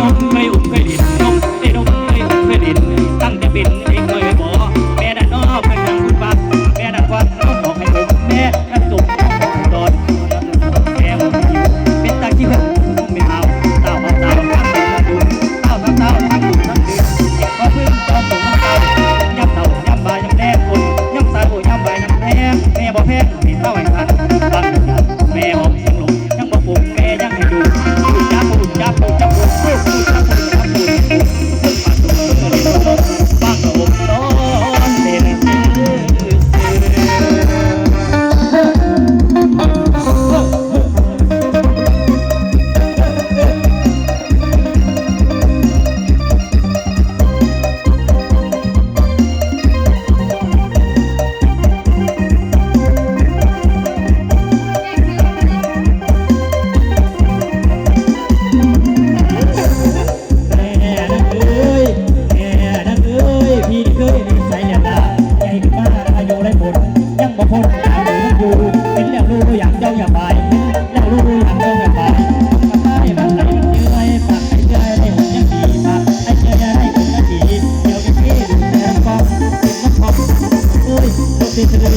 น้องไม่ ผลยังบ่พ้นตามอยู่อยู่เป็นแล้วรู้อยากเจ้าอยากไปแล้วรู้อยากเจ้าอยากไปกับไอ้แบบไหนเยอะไอ้ปากไอ้เยอห้หัวยัดีปากไอ้เยอะไอ้คนลดีเดี๋ยวกันที่ดูแลฟองติดน้ำฟอเอ้ยตัวติดเธอ